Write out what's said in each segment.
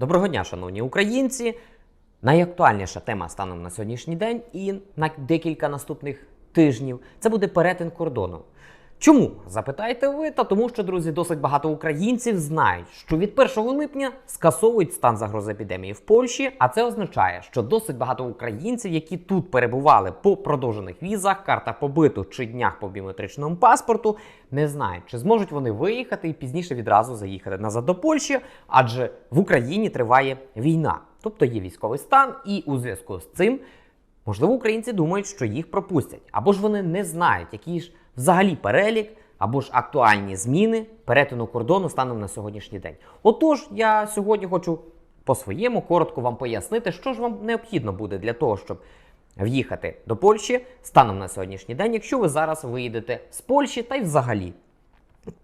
Доброго дня, шановні українці. Найактуальніша тема станом на сьогоднішній день і на декілька наступних тижнів це буде перетин кордону. Чому? Запитаєте ви, та тому що, друзі, досить багато українців знають, що від 1 липня скасовують стан загрози епідемії в Польщі, а це означає, що досить багато українців, які тут перебували по продовжених візах, карта побиту чи днях по біометричному паспорту, не знають, чи зможуть вони виїхати і пізніше відразу заїхати назад до Польщі, адже в Україні триває війна, тобто є військовий стан, і у зв'язку з цим. Можливо, українці думають, що їх пропустять, або ж вони не знають, який ж взагалі перелік, або ж актуальні зміни перетину кордону станом на сьогоднішній день. Отож, я сьогодні хочу по-своєму коротко вам пояснити, що ж вам необхідно буде для того, щоб в'їхати до Польщі станом на сьогоднішній день, якщо ви зараз виїдете з Польщі та й взагалі.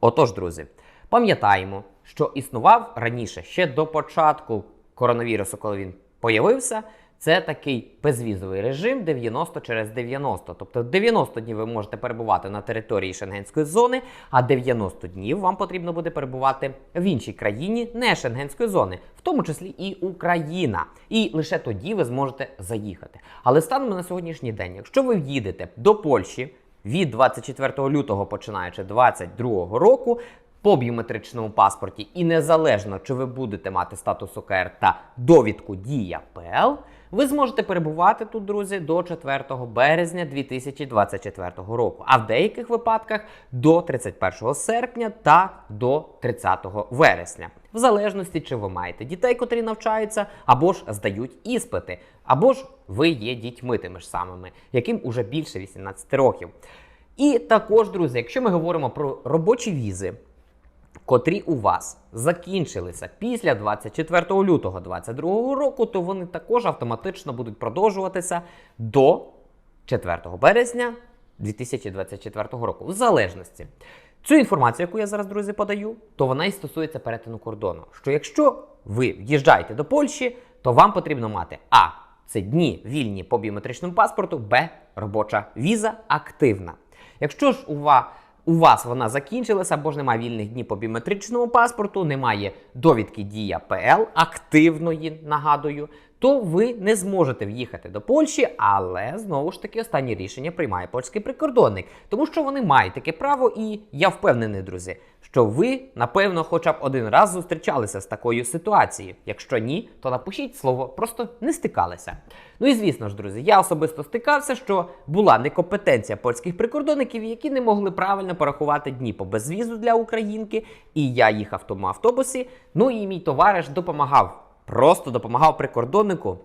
Отож, друзі, пам'ятаємо, що існував раніше ще до початку коронавірусу, коли він появився. Це такий безвізовий режим 90 через 90. Тобто 90 днів ви можете перебувати на території шенгенської зони, а 90 днів вам потрібно буде перебувати в іншій країні не шенгенської зони, в тому числі і Україна. І лише тоді ви зможете заїхати. Але станом на сьогоднішній день, якщо ви в'їдете до Польщі від 24 лютого починаючи 2022 року, по біометричному паспорті, і незалежно чи ви будете мати статус ОКР та довідку Дія ПЛ, ви зможете перебувати тут, друзі, до 4 березня 2024 року, а в деяких випадках до 31 серпня та до 30 вересня, в залежності, чи ви маєте дітей, котрі навчаються, або ж здають іспити, або ж ви є дітьми тими ж самими, яким уже більше 18 років. І також, друзі, якщо ми говоримо про робочі візи, котрі у вас закінчилися після 24 лютого 2022 року, то вони також автоматично будуть продовжуватися до 4 березня 2024 року, в залежності. Цю інформацію, яку я зараз, друзі, подаю, то вона і стосується перетину кордону. Що якщо ви в'їжджаєте до Польщі, то вам потрібно мати А. Це дні вільні по біометричному паспорту, Б. Робоча віза активна. Якщо ж у вас у вас вона закінчилася, або ж немає вільних днів по біометричному паспорту, немає довідки Дія ПЛ активної, нагадую, то ви не зможете в'їхати до Польщі, але знову ж таки останнє рішення приймає польський прикордонник, тому що вони мають таке право, і я впевнений, друзі, що ви, напевно, хоча б один раз зустрічалися з такою ситуацією. Якщо ні, то напишіть слово, просто не стикалися. Ну і звісно ж, друзі, я особисто стикався, що була некомпетенція польських прикордонників, які не могли правильно порахувати дні по безвізу для українки. І я їхав в тому автобусі. Ну і мій товариш допомагав, просто допомагав прикордоннику.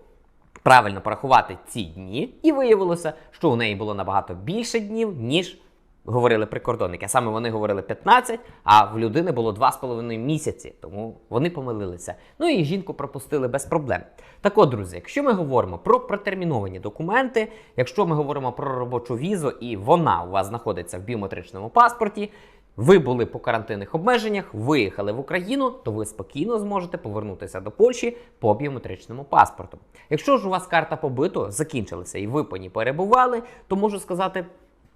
Правильно порахувати ці дні, і виявилося, що у неї було набагато більше днів, ніж говорили прикордонники. Саме вони говорили 15, а в людини було 2,5 місяці, тому вони помилилися. Ну і жінку пропустили без проблем. Так от, друзі, якщо ми говоримо про протерміновані документи, якщо ми говоримо про робочу візу, і вона у вас знаходиться в біометричному паспорті. Ви були по карантинних обмеженнях, виїхали в Україну, то ви спокійно зможете повернутися до Польщі по біометричному паспорту. Якщо ж у вас карта побиту закінчилася і ви по ній перебували, то можу сказати.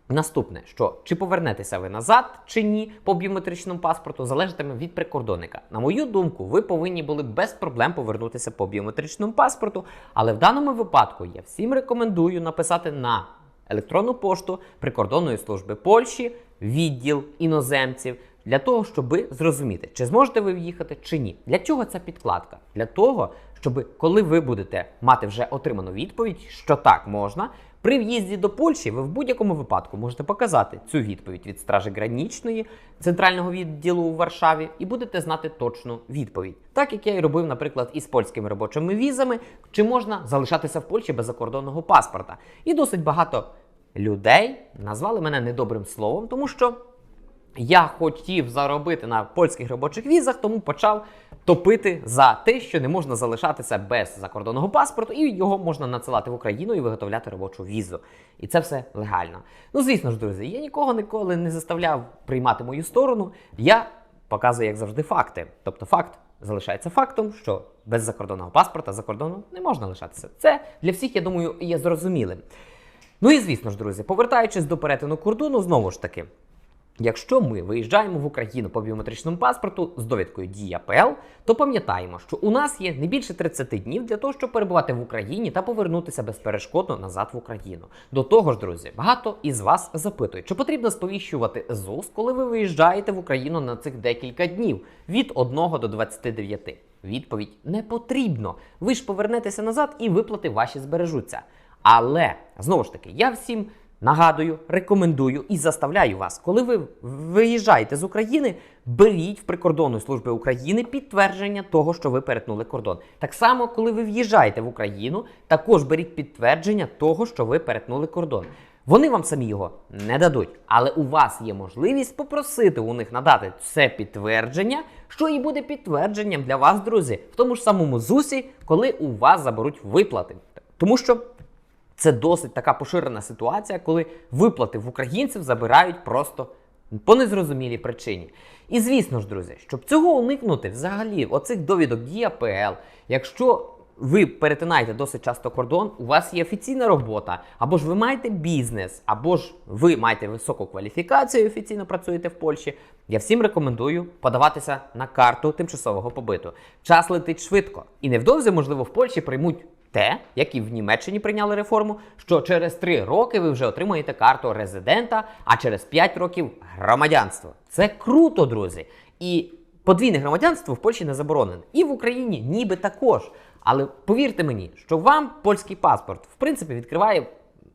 Наступне, що чи повернетеся ви назад чи ні по біометричному паспорту, залежатиме від прикордонника. На мою думку, ви повинні були без проблем повернутися по біометричному паспорту, але в даному випадку я всім рекомендую написати на електронну пошту прикордонної служби Польщі, відділ іноземців. Для того, щоб зрозуміти, чи зможете ви в'їхати чи ні. Для чого ця підкладка? Для того, щоб коли ви будете мати вже отриману відповідь, що так можна, при в'їзді до Польщі ви в будь-якому випадку можете показати цю відповідь від Стражі Гранічної центрального відділу у Варшаві і будете знати точну відповідь. Так як я і робив, наприклад, із польськими робочими візами, чи можна залишатися в Польщі без закордонного паспорта. І досить багато людей назвали мене недобрим словом, тому що. Я хотів заробити на польських робочих візах, тому почав топити за те, що не можна залишатися без закордонного паспорту, і його можна надсилати в Україну і виготовляти робочу візу. І це все легально. Ну, звісно ж, друзі, я нікого ніколи не заставляв приймати мою сторону. Я показую, як завжди, факти. Тобто, факт залишається фактом, що без закордонного паспорта за кордоном не можна лишатися. Це для всіх, я думаю, є зрозумілим. Ну і звісно ж, друзі, повертаючись до перетину кордону, знову ж таки. Якщо ми виїжджаємо в Україну по біометричному паспорту з довідкою Дія ПЛ, то пам'ятаємо, що у нас є не більше 30 днів для того, щоб перебувати в Україні та повернутися безперешкодно назад в Україну. До того ж, друзі, багато із вас запитують, чи потрібно сповіщувати ЗУС, коли ви виїжджаєте в Україну на цих декілька днів від 1 до 29. Відповідь не потрібно. Ви ж повернетеся назад і виплати ваші збережуться. Але знову ж таки, я всім нагадую, рекомендую і заставляю вас, коли ви виїжджаєте з України, беріть в прикордонної служби України підтвердження того, що ви перетнули кордон. Так само, коли ви в'їжджаєте в Україну, також беріть підтвердження того, що ви перетнули кордон. Вони вам самі його не дадуть, але у вас є можливість попросити у них надати це підтвердження, що і буде підтвердженням для вас, друзі, в тому ж самому ЗУСі, коли у вас заберуть виплати. Тому що це досить така поширена ситуація, коли виплати в українців забирають просто по незрозумілій причині. І звісно ж, друзі, щоб цього уникнути, взагалі, оцих довідок Дія ПЛ, якщо ви перетинаєте досить часто кордон, у вас є офіційна робота, або ж ви маєте бізнес, або ж ви маєте високу кваліфікацію і офіційно працюєте в Польщі. Я всім рекомендую подаватися на карту тимчасового побиту. Час летить швидко, і невдовзі, можливо, в Польщі приймуть те, як і в Німеччині прийняли реформу, що через 3 роки ви вже отримаєте карту резидента, а через 5 років громадянство. Це круто, друзі. І подвійне громадянство в Польщі не заборонене. І в Україні ніби також. Але повірте мені, що вам польський паспорт в принципі відкриває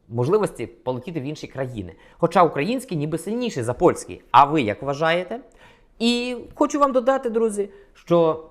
можливості полетіти в інші країни. Хоча український ніби сильніший за польський. А ви як вважаєте? І хочу вам додати, друзі, що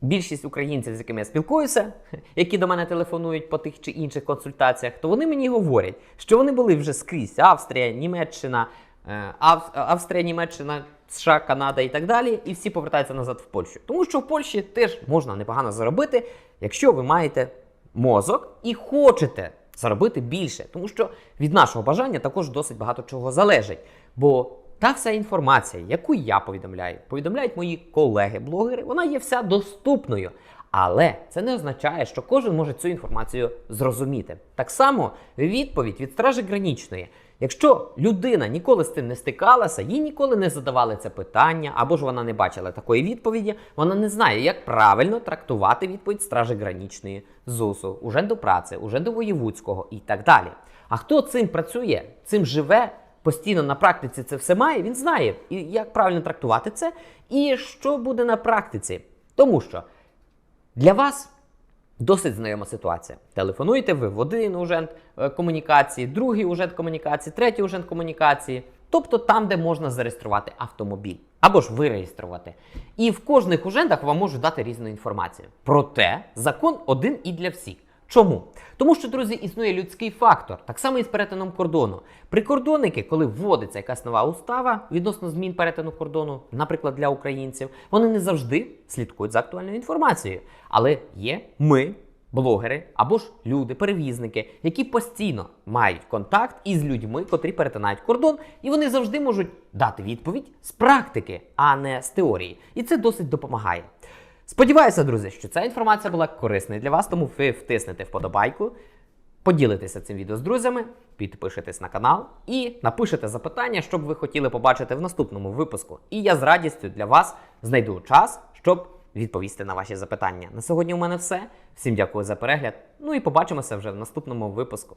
більшість українців, з якими я спілкуюся, які до мене телефонують по тих чи інших консультаціях, то вони мені говорять, що вони були вже скрізь Австрія, Німеччина, е, Ав- Австрія, Німеччина, США, Канада і так далі, і всі повертаються назад в Польщу. Тому що в Польщі теж можна непогано заробити, якщо ви маєте мозок і хочете заробити більше, тому що від нашого бажання також досить багато чого залежить. Бо та вся інформація, яку я повідомляю, повідомляють мої колеги-блогери, вона є вся доступною. Але це не означає, що кожен може цю інформацію зрозуміти. Так само відповідь від стражі гранічної. Якщо людина ніколи з цим не стикалася, їй ніколи не задавали це питання, або ж вона не бачила такої відповіді, вона не знає, як правильно трактувати відповідь стражі гранічної ЗУСу, до праці, уже до воєвудського і так далі. А хто цим працює, цим живе, постійно на практиці це все має, він знає, як правильно трактувати це, і що буде на практиці. Тому що для вас досить знайома ситуація. Телефонуєте ви в один ужент е, комунікації, другий ужент комунікації, третій ужент комунікації, тобто там, де можна зареєструвати автомобіль. Або ж виреєструвати. І в кожних ужентах вам можуть дати різну інформацію. Проте закон один і для всіх. Чому? Тому що, друзі, існує людський фактор, так само і з перетином кордону. Прикордонники, коли вводиться якась нова устава відносно змін перетину кордону, наприклад, для українців, вони не завжди слідкують за актуальною інформацією. Але є ми, блогери або ж люди, перевізники, які постійно мають контакт із людьми, котрі перетинають кордон, і вони завжди можуть дати відповідь з практики, а не з теорії. І це досить допомагає. Сподіваюся, друзі, що ця інформація була корисною для вас, тому ви втиснете вподобайку, поділитеся цим відео з друзями, підпишитесь на канал і напишете запитання, що б ви хотіли побачити в наступному випуску. І я з радістю для вас знайду час, щоб відповісти на ваші запитання. На сьогодні у мене все. Всім дякую за перегляд. Ну і побачимося вже в наступному випуску.